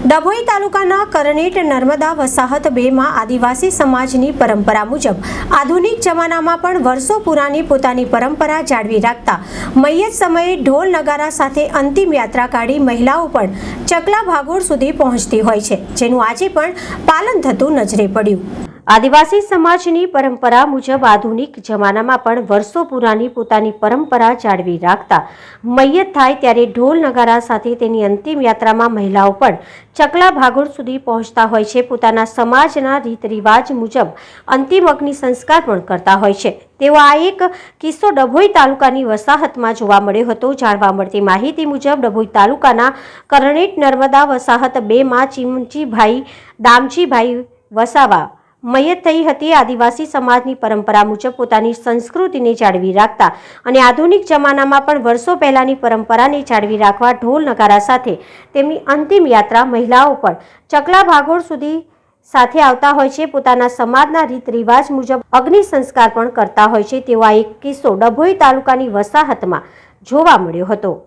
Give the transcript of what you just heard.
ડભોઈ તાલુકાના કરનેટ નર્મદા વસાહત બેમાં આદિવાસી સમાજની પરંપરા મુજબ આધુનિક જમાનામાં પણ વર્ષો પુરાની પોતાની પરંપરા જાળવી રાખતા મૈયત સમયે ઢોલ નગારા સાથે અંતિમ યાત્રા કાઢી મહિલાઓ પણ ચકલા ભાગોળ સુધી પહોંચતી હોય છે, જેનું આજે પણ પાલન થતું નજરે પડ્યું. આદિવાસી સમાજની પરંપરા મુજબ આધુનિક જમાનામાં પણ વર્ષો પુરાની પોતાની પરંપરા જાળવી રાખતા મૈયત થાય ત્યારે ઢોલ નગારા સાથે તેની અંતિમ યાત્રામાં મહિલાઓ પણ ચકલા ભાગોળ સુધી પહોંચતા હોય છે. પોતાના સમાજના રીત રિવાજ મુજબ અંતિમ અગ્નિ સંસ્કાર પણ કરતા હોય છે. તેવો આ એક કિસ્સો ડભોઈ તાલુકાની વસાહતમાં જોવા મળ્યો હતો. જાણવા મળતી માહિતી મુજબ ડભોઈ તાલુકાના કરણેટ નર્મદા વસાહત બેમાં ચીમચીભાઈ દામજીભાઈ વસાવા મૈયત થઈ હતી. આદિવાસી સમાજની પરંપરા મુજબ પોતાની સંસ્કૃતિને જાળવી રાખતા અને આધુનિક જમાનામાં પણ વર્ષો પહેલાની પરંપરાને જાળવી રાખવા ઢોલ નગારા સાથે તેમની અંતિમ યાત્રા મહિલાઓ પણ ચકલા ભાગોળ સુધી સાથે આવતા હોય છે. પોતાના સમાજના રીત રિવાજ મુજબ અગ્નિ સંસ્કાર પણ કરતા હોય છે. તેવો એક કિસ્સો ડભોઈ તાલુકાની વસાહતમાં જોવા મળ્યો હતો.